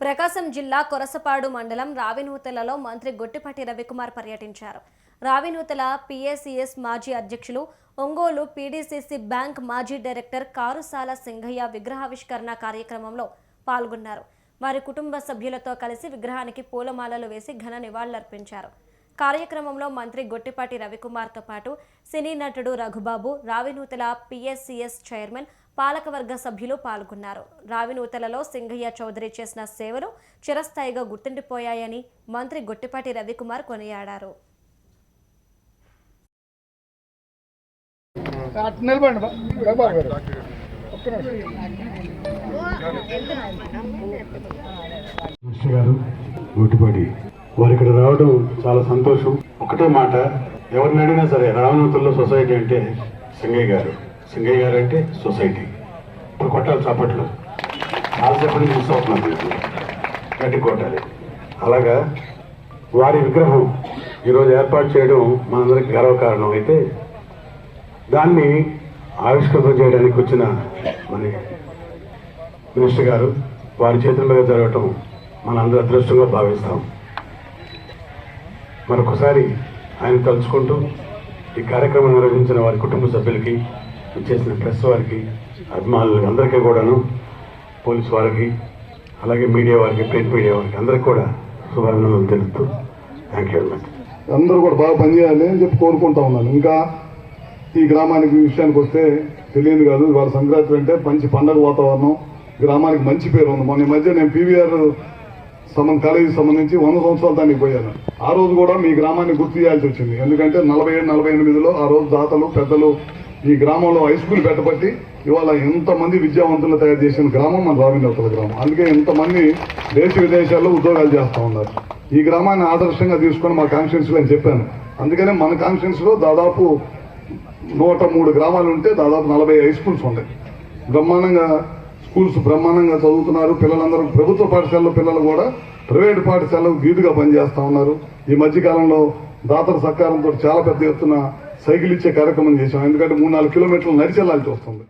ప్రకాశం జిల్లా కొరసపాడు మండలం రావినూతలలో మంత్రి గొట్టిపాటి రవికుమార్ పర్యటించారు. రావినూతల పిఏసిఎస్ మాజీ అధ్యక్షులు ఒంగోలు పీడీసీసీ బ్యాంక్ మాజీ డైరెక్టర్ కారుసాల సింగయ్య విగ్రహావిష్కరణ కార్యక్రమంలో పాల్గొన్నారు. వారి కుటుంబ సభ్యులతో కలిసి విగ్రహానికి పూలమాలలు వేసి ఘన నివాళులర్పించారు. కార్యక్రమంలో మంత్రి గొట్టిపాటి రవికుమార్తో పాటు సినీ నటుడు రఘుబాబు రావినూతల పిఎస్సిఎస్ చైర్మన్ పాలకవర్గ సభ్యులు పాల్గొన్నారు. రావినూతలలో సింగయ్య చౌదరి చేసిన సేవలు చిరస్థాయిగా గుర్తుండిపోయాయని మంత్రి గొట్టిపాటి రవికుమార్ కొనియాడారు. గారు. వారు ఇక్కడ రావడం చాలా సంతోషం. ఒకటే మాట ఎవరిని అడిగినా సరే రావణతుల్లో సొసైటీ అంటే సింగయ్య గారు. సింగయ్య గారు అంటే సొసైటీ. ఇప్పుడు కొట్టాలి చప్పట్లు. కాల్సేపటి మిస్ అవుతున్నాం మీకు గట్టి కొట్టాలి. అలాగా వారి విగ్రహం ఈరోజు ఏర్పాటు చేయడం మనందరికి గర్వకారణం అయితే దాన్ని ఆవిష్కృతం చేయడానికి వచ్చిన మన మినిస్టర్ గారు వారి చేతుల మీద జరగటం మనందరూ అదృష్టంగా భావిస్తాం. మరొకసారి ఆయన తలుచుకుంటూ ఈ కార్యక్రమం నిర్వహించిన వారి కుటుంబ సభ్యులకి చేసిన ప్రెస్ వారికి అభిమానులకి అందరికీ కూడాను పోలీస్ వారికి అలాగే మీడియా వారికి ప్రింట్ మీడియా వారికి అందరికి కూడా శుభాభినందనలు తెలుపుతూ థ్యాంక్ యూ వెరీ మచ్ అందరూ కూడా బాగా పనిచేయాలి అని చెప్పి కోరుకుంటా ఉన్నాను. ఇంకా ఈ గ్రామానికి విషయానికి వస్తే తెలియదు కాదు వాళ్ళ సంక్రాంతి అంటే మంచి పండగ వాతావరణం. గ్రామానికి మంచి పేరు ఉంది. మొన్న ఈ మధ్య నేను పీవీఆర్ సంబంధ కాలేజీకి సంబంధించి వంద సంవత్సరాల దానికి పోయాను. ఆ రోజు కూడా మీ గ్రామాన్ని గుర్తు చేయాల్సి వచ్చింది. ఎందుకంటే నలభై ఏడు నలభై ఎనిమిదిలో ఆ రోజు దాతలు పెద్దలు ఈ గ్రామంలో హై స్కూల్ పెట్టబట్టి ఇవాళ ఎంతమంది విద్యావంతులు తయారు చేసిన గ్రామం మన రావినవతల గ్రామం. అందుకే ఎంతమంది దేశ విదేశాల్లో ఉద్యోగాలు చేస్తూ ఉన్నారు. ఈ గ్రామాన్ని ఆదర్శంగా తీసుకొని మా కాన్స్టిట్యూన్సీలో అని చెప్పాను. అందుకనే మన కాన్స్టిట్యూన్సీలో దాదాపు నూట మూడు గ్రామాలు ఉంటే దాదాపు నలభై హై స్కూల్స్ ఉన్నాయి. బ్రహ్మాండంగా స్కూల్స్ బ్రహ్మాండంగా చదువుతున్నారు. పిల్లలందరూ ప్రభుత్వ పాఠశాలలో పిల్లలు కూడా ప్రైవేట్ పాఠశాలకు గీటుగా పనిచేస్తూ ఉన్నారు. ఈ మధ్యకాలంలో దాతల సహకారంతో చాలా పెద్ద ఎత్తున సైకిల్ ఇచ్చే కార్యక్రమం చేశాం. ఎందుకంటే మూడు నాలుగు కిలోమీటర్లు నడిచి వస్తుంది.